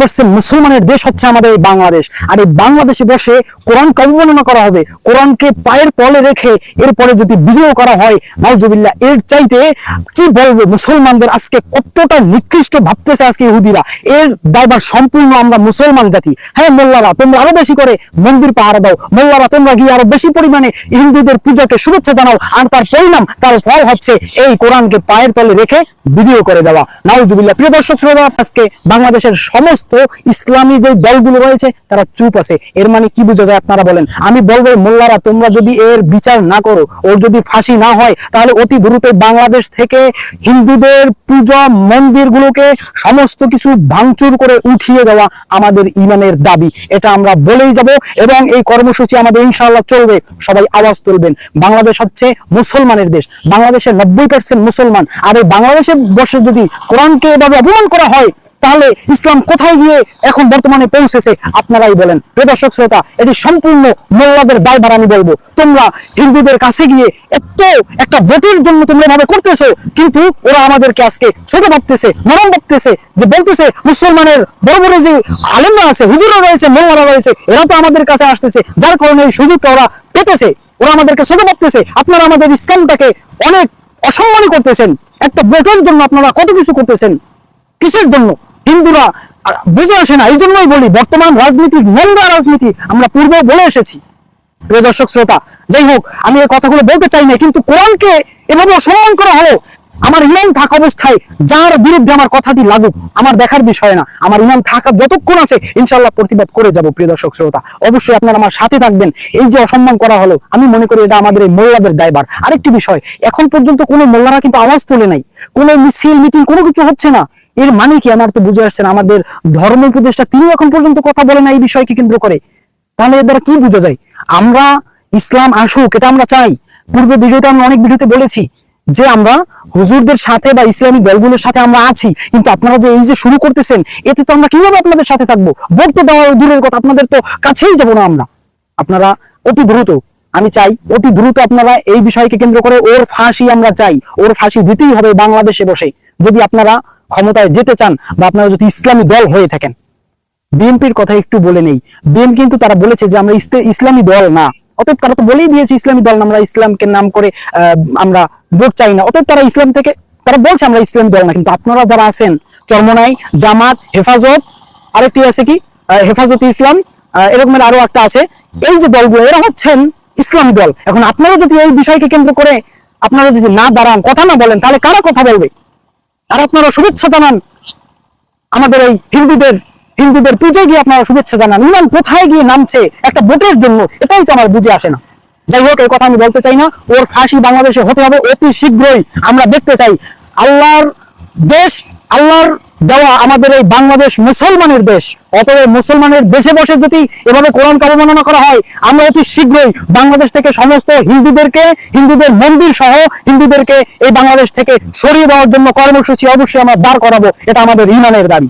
Percent মুসলমানের দেশ হচ্ছে আমাদের এই বাংলাদেশ। আর এই বাংলাদেশে বসে কোরআনকে অবমাননা করা হবে, কোরআনকে পায়ের তলে রেখে এরপরে যদি ভিডিও করা হয়, নাউজুবিল্লাহ, এর চাইতে কি বলব মুসলমানদের আজকে কতটা নিকৃষ্ট ভাবতেছে আজকে ইহুদিরা? এর দায়ভার সম্পূর্ণ আমরা মুসলমান জাতি। হ্যাঁ মোল্লারা, তোমরা আরও বেশি করে মন্দির পাহারা দাও। মোল্লারা, তোমরা গিয়ে আরও বেশি পরিমাণে হিন্দুদের পূজাকে শুভেচ্ছা জানাও। আর তার পরিণাম, তার ফল হচ্ছে এই কোরআনকে পায়ের তলে রেখে ভিডিও করে দেওয়া। নাউজুবিল্লাহ, প্রিয় দর্শক শ্রোতা, আজকে বাংলাদেশের সমস্ত ইসলামী যে দলগুলো রয়েছে, তারা চুপ আছে। এর মানে কি বোঝা যায় আপনারা বলেন? আমি বলব, মোল্লারা, তোমরা যদি এর বিচার না করো, ওর যদি ফাঁসি না হয়, তাহলে অতি দ্রুত বাংলাদেশ থেকে হিন্দুদের পূজা মন্দিরগুলোকে সমস্ত কিছু ভাঙচুর করে উঠিয়ে দেওয়া আমাদের ইমানের দাবি। এটা আমরা বলেই যাব এবং এই কর্মসূচি আমাদের ইনশাআল্লাহ চলবে। সবাই আওয়াজ তুলবেন। বাংলাদেশ হচ্ছে মুসলমানের দেশ। বাংলাদেশের নব্বই পার্সেন্ট মুসলমান। আর এই বাংলাদেশে বসে যদি কোরআনকে এভাবে অপমান করা হয় তাহলে ইসলাম কোথায় গিয়ে এখন বর্তমানে পৌঁছেছে? আপনারাই বলেন। প্রিয় দর্শক, শ্রোতা, এটি সম্পূর্ণ মোল্লাদের দায়ভার আমি বলব, তোমরা হিন্দুদের কাছে গিয়ে এত একটা ভোটের জন্য তোমরা এভাবে করতেছো, কিন্তু ওরা আমাদেরকে আজকে ছোট ভাবতেছে, নরম ভাবতেছে, যে বলতেছে, মুসলমানের বড় বড় যে আলেমরা আছে হুজুরা রয়েছে মোল্লারা রয়েছে, এরা তো আমাদের কাছে আসতেছে, যার কারণে এই সুযোগটা ওরা পেতেছে, ওরা আমাদেরকে ছোট ভাবতেছে। আপনারা আমাদের ইসলামটাকে অনেক অসম্মানই করতেছেন। একটা ভোটের জন্য আপনারা কত কিছু করতেছেন? কিসের জন্য? হিন্দুরা বুঝে আসে না এই জন্যই বলি, বর্তমান রাজনীতি নোংরা রাজনীতি আমরা পূর্বে বলে এসেছি। প্রিয় দর্শক, শ্রোতা, যাই হোক, আমি এই কথাগুলো বলতে চাই না, কিন্তু কোরআনকে এভাবে অসম্মান করা হলো, আমার ইমান থাকা অবস্থায়, যার বিরুদ্ধে আমার কথাটি লাগুক, আমার দেখার বিষয় না, আমার ইমান থাকা যতক্ষণ আছে ইনশাল্লাহ প্রতিবাদ করে যাব, প্রিয় দর্শক, শ্রোতা। অবশ্যই আপনারা আমার সাথে থাকবেন, এই যে অসম্মান করা হলো, আমি মনে করি এটা আমাদের এই মোল্লাদের দায়বার আরেকটি বিষয়, এখন পর্যন্ত কোনো মোল্লারা কিন্তু আওয়াজ তোলে নাই, কোনো মিছিল, মিটিং, কোনো কিছু হচ্ছে না। এর মানে কি? আমার তো বুঝে আসছে না। আমাদের ধর্ম উপদেষ্টা তিনি এখন পর্যন্ত কথা বলে না এই বিষয়কে কেন্দ্র করে। তাহলে এর দ্বারা কি বোঝা যায়? আমরা ইসলাম আসুক, এটা আমরা চাই। পূর্বে ভিডিওতে আমি অনেক ভিডিওতে বলেছি যে আমরা হুজুরদের সাথে বা ইসলামী দলগুলোর সাথে আমরা আছি। কিন্তু আপনারা যে এই যে শুরু করতেছেন, এতে তো আমরা কীভাবে আপনাদের সাথে থাকব? ভোট তো দেওয়া দূরের কথা, আপনাদের তো কাছেই যাব না আমরা। আপনারা অতি দ্রুত, আমি চাই অতি দ্রুত আপনারা এই বিষয়কে কেন্দ্র করে ওর ফাঁসি আমরা চাই। ওর ফাঁসি দিতেই হবে বাংলাদেশে বসে। যদি আপনারা ক্ষমতায় যেতে চান বা আপনারা যদি ইসলামী দল হয়ে থাকেন। বিএনপির কথা একটু বলে নেই। বিএনপি কিন্তু তারা বলেছে যে আমরা ইসলামী দল না। অতএব তারা তো বলেই দিয়েছে ইসলামী দল আমরা ইসলামকে নাম করে আমরা ভোট চাই না। অতএব তারা ইসলাম থেকে তারা বলছে আমরা ইসলামী দল না, কিন্তু আপনারা যারা আছেন, চরমনাই, জামাত, হেফাজত, আরেকটি আছে কি? হেফাজতে ইসলাম এরকমের আরও একটা আছে। এই যে দলগুলো, এরা হচ্ছেন ইসলামী দল। এখন আপনারা যদি এই বিষয়কে কেন্দ্র করে আপনারা যদি না দাঁড়ান, কথা না বলেন, তাহলে কারা কথা বলবে? আর আপনারা শুভেচ্ছা জানান। আমাদের এই হিন্দুদের হিন্দুদের পুজোয় গিয়ে আপনারা শুভেচ্ছা জানান। ইমান কোথায় গিয়ে নামছে একটা ভোটের জন্য, এটাই তো আমার বুঝে আসে না। যাই হোক, এই কথা আমি বলতে চাই না। ওর ফাঁসি বাংলাদেশে হতে হবে অতি শীঘ্রই। আমরা দেখতে চাই। আল্লাহর দেশ, আল্লাহর দেওয়া আমাদের এই বাংলাদেশ মুসলমানের দেশ। অতএব মুসলমানের দেশে বসে যদি এভাবে কোরআন অবমাননা করা হয়, আমরা অতি শীঘ্রই বাংলাদেশ থেকে সমস্ত হিন্দুদেরকে, হিন্দুদের মন্দির সহ হিন্দুদেরকে এই বাংলাদেশ থেকে সরিয়ে দেওয়ার জন্য কর্মসূচি অবশ্যই আমরা দাঁড় করাবো। এটা আমাদের ইমানের দাবি।